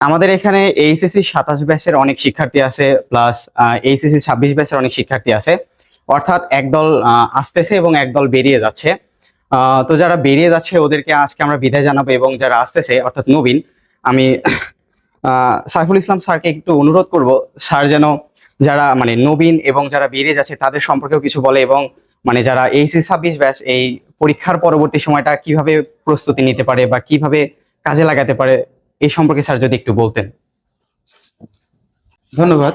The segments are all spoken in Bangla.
আমাদের এখানে এইচএসসি সাতাশ ব্যাচের অনেক শিক্ষার্থী আছে প্লাস এইচএসসি ছাব্বিশ ব্যাচের অনেক শিক্ষার্থী আছে। অর্থাৎ একদল আসতেছে এবং একদল বেরিয়ে যাচ্ছে। তো যারা বেরিয়ে যাচ্ছে, ওদেরকে আজকে আমরা বিদায় জানাব এবং যারা আসতেছে, অর্থাৎ নবীন, আমি সাইফুল ইসলাম স্যারকে একটু অনুরোধ করব, স্যার যেন যারা মানে নবীন এবং যারা বেরিয়ে যাচ্ছে, তাদের সম্পর্কেও কিছু বলে এবং মানে যারা এইচএসসি ছাব্বিশ ব্যাচ, এই পরীক্ষার পরবর্তী সময়টা কীভাবে প্রস্তুতি নিতে পারে বা কীভাবে কাজে লাগাতে পারে এই সম্পর্কে স্যার যদি একটু বলতেন। ধন্যবাদ।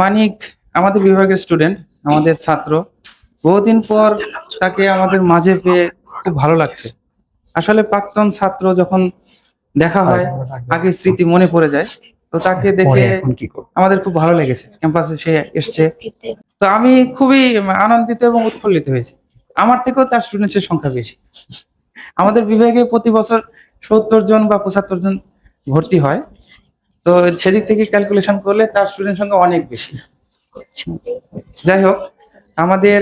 মানিক আমাদের বিভাগের স্টুডেন্ট আমাদের ছাত্র। বহুদিন পর তাকে আমাদের মাঝে পেয়ে খুব ভালো লাগছে। আসলে প্রাক্তন ছাত্র যখন দেখা হয় আগে স্মৃতি মনে পড়ে যায়। তো তাকে দেখে আমাদের খুব ভালো লেগেছে। ক্যাম্পাসে সে এসছে। তো আমি খুবই আনন্দিত এবং উৎফুল্লিত হয়েছি। আমার থেকেও তার স্টুডেন্টের সংখ্যা বেশি। আমাদের বিভাগে প্রতি বছর সত্তর জন বা পঁচাত্তর জন ভর্তি হয়। তো সেদিক থেকে ক্যালকুলেশন করলে তার স্টুডেন্ট সংখ্যা অনেক বেশি। যাই হোক, আমাদের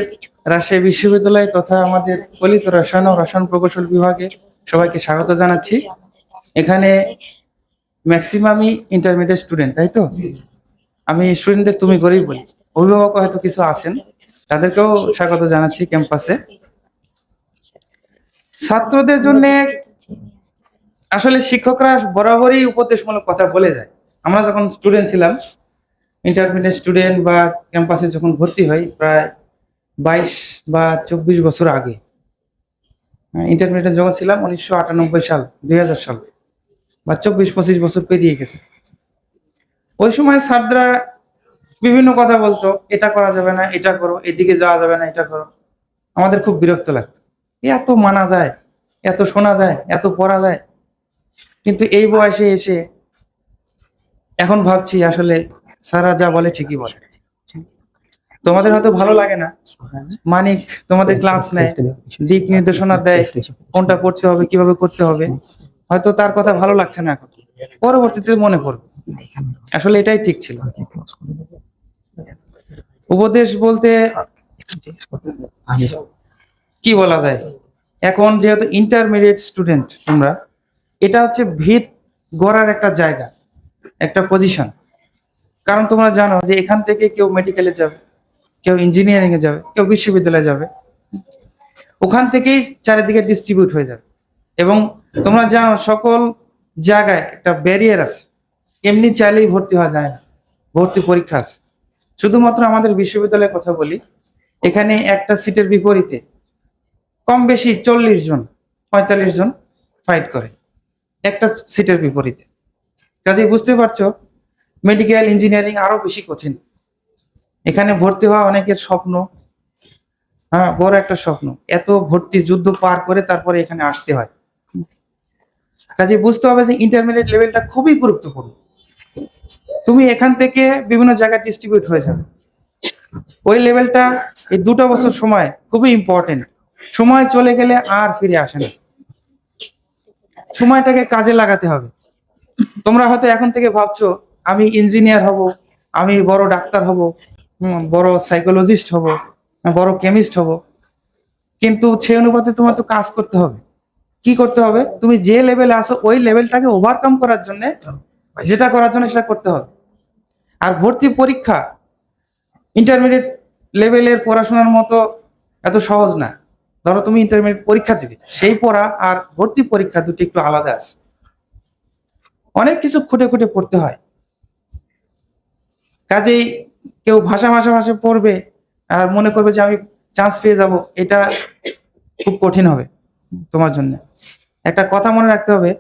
রাজশাহী বিশ্ববিদ্যালয় তথা আমাদের ফলিত রসায়ন ও রসায়ন প্রকৌশল বিভাগে সবাইকে স্বাগত জানাচ্ছি। এখানে ম্যাক্সিমামই ইন্টারমিডিয়েট স্টুডেন্ট তাই তো? আমি স্টুডেন্টদের তুমি করেই বলি। অভিভাবক হয়তো কিছু আছেন। তাদেরকেও স্বাগত জানাচ্ছি ক্যাম্পাসে। ছাত্রদের জন্য আসলে শিক্ষকরা বরাবরই উপদেশমূলক কথা বলে যায়। আমরা যখন স্টুডেন্ট ছিলাম ইন্টারমিডিয়েট স্টুডেন্ট বা ক্যাম্পাসে যখন ভর্তি হই প্রায় বাইশ বা চব্বিশ বছর আগে ইন্টারমিডিয়েট যখন ছিলাম উনিশশো আটানব্বই সাল দুই হাজার সাল বা চব্বিশ পঁচিশ বছর পেরিয়ে গেছে। ওই সময় স্যাররা বিভিন্ন কথা বলতো, এটা করা যাবে না, এটা করো, এদিকে যাওয়া যাবে না, এটা করো। আমাদের খুব বিরক্ত লাগতো। এত মানা যায়, এত শোনা যায়, এত পড়া যায়। কিন্তু এই বয়সে এসে এখন ভাবছি আসলে সারা যা বলে ঠিকই বলে। তোমাদের হয়তো ভালো লাগে না। মানিক, তোমাদের ক্লাস নেয়, দিক নির্দেশনা দেয়, কোনটা করতে হবে, কীভাবে করতে হবে। হয়তো তার কথা ভালো লাগছে না এখন। পরবর্তীতে মনে পড়বে। আসলে এটাই ঠিক ছিল। উপদেশ বলতে কি বলা যায়? এখন যেহেতু ইন্টারমিডিয়েট স্টুডেন্ট তোমরা, এটা হচ্ছে ভিত গড়ার একটা জায়গা, একটা পজিশন কারণ তোমরা জানো যে এখান থেকে কেউ মেডিকেলে যাবে, কেউ ইঞ্জিনিয়ারিং এ যাবে, কেউ বিশ্ববিদ্যালয়ে যাবে। ওখান থেকেই চারিদিকে ডিস্ট্রিবিউট হয়ে যাবে। এবং তোমরা জানো সকল জায়গায় একটা ব্যারিয়ার আছে। এমনি চাইলেই ভর্তি হওয়া যায় না। ভর্তি পরীক্ষা আছে। শুধুমাত্র আমাদের বিশ্ববিদ্যালয়ের কথা বলি, এখানে একটা সিটের বিপরীতে কম বেশি চল্লিশ জন, পঁয়তাল্লিশ জন ফাইট করে, একটা সিটের বিপরীতে। কাজেই বুঝতে পারছ মেডিকেল ইঞ্জিনিয়ারিং আরও বেশি কঠিন। এখানে ভর্তি হওয়া অনেকের স্বপ্ন হ্যাঁ বড় একটা স্বপ্ন, এত ভর্তি যুদ্ধ পার করে তারপরে এখানে আসতে হয়। কাজে বুঝতে হবে যে ইন্টারমিডিয়েট লেভেলটা খুবই গুরুত্বপূর্ণ। তুমি এখান থেকে বিভিন্ন জায়গায় ডিস্ট্রিবিউট হয়ে যাবে। ওই লেভেলটা এই দুটো বছর সময় খুবই ইম্পর্টেন্ট সময় চলে গেলে আর ফিরে আসে না। সময়টাকে কাজে লাগাতে হবে। তোমরা হয়তো এখন থেকে ভাবছ, আমি ইঞ্জিনিয়ার হব, আমি বড় ডাক্তার হব বড় সাইকোলজিস্ট হব, বড় কেমিস্ট হব। কিন্তু সেই অনুপাতে তোমার তো কাজ করতে হবে। কি করতে হবে? তুমি যে লেভেলে আসো ওই লেভেলটাকে ওভারকাম করার জন্য যেটা করার জন্য সেটা করতে হবে। আর ভর্তি পরীক্ষা ইন্টারমিডিয়েট লেভেলের পড়াশোনার মতো এত সহজ না। ধরো তুমি ইন্টারমিডিয়েট পরীক্ষা দিবে, সেই পড়া আর ভর্তি পরীক্ষা দুটি একটু আলাদা আছে। অনেক কিছু খুঁটে খুঁটে পড়তে হয়। কাজেই কেউ ভাষা ভাষা ভাষা পড়বে আর মনে করবে যে আমি চান্স পেয়ে যাব, এটা খুব কঠিন হবে তোমার জন্য। একটা কথা মনে রাখতে হবে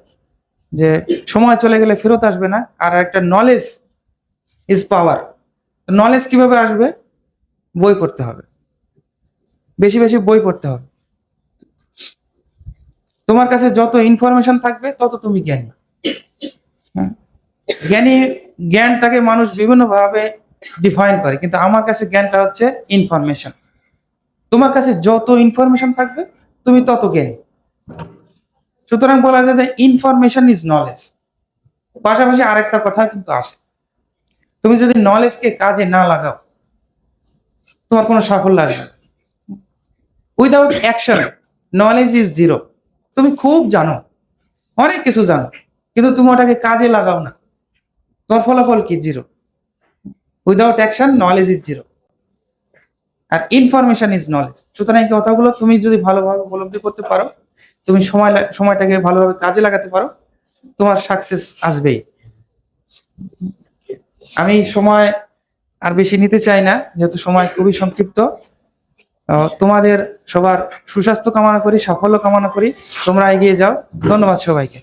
যে সময় চলে গেলে ফেরত আসবে না, আর একটা নলেজ ইজ পাওয়ার নলেজ কীভাবে আসবে? বই পড়তে হবে। বেশি বেশি বই পড়তে হবে। তোমার কাছে যত ইনফরমেশন থাকবে, তত তুমি জ্ঞানী। হ্যাঁ? জ্ঞানী জ্ঞানটাকে মানুষ বিভিন্ন ভাবে ডিফাইন করে, কিন্তু আমার কাছে জ্ঞানটা হচ্ছে ইনফরমেশন তোমার কাছে যত ইনফরমেশন থাকবে, তুমি তত জ্ঞানী। সুতরাং বলা যায় যে ইনফরমেশন ইজ নলেজ পাশাপাশি আরেকটা কথা কিন্তু আসে তুমি যদি নলেজকে কাজে না লাগাও, তোমার কোনো সাফল্য আসবে না। Without action knowledge is zero তুমি খুব জানো, অনেক কিছু জানো, কিন্তু তুমি ওটাকে কাজে লাগাও না। তোমার ফলাফল কি? Zero without action knowledge is zero R information is knowledge সুতরাং এই কথাগুলো তুমি যদি ভালোভাবে উপলব্ধি করতে পারো তুমি সময় সময়টাকে ভালোভাবে কাজে লাগাতে পারো। তোমার সাকসেস আসবেই। আমি সময় আর বেশি নিতে চাই না, যেহেতু সময় খুবই সংক্ষিপ্ত। তোমাদের সবার সুস্বাস্থ্য কামনা করি, সাফল্য কামনা করি। তোমরা এগিয়ে যাও। ধন্যবাদ সবাইকে।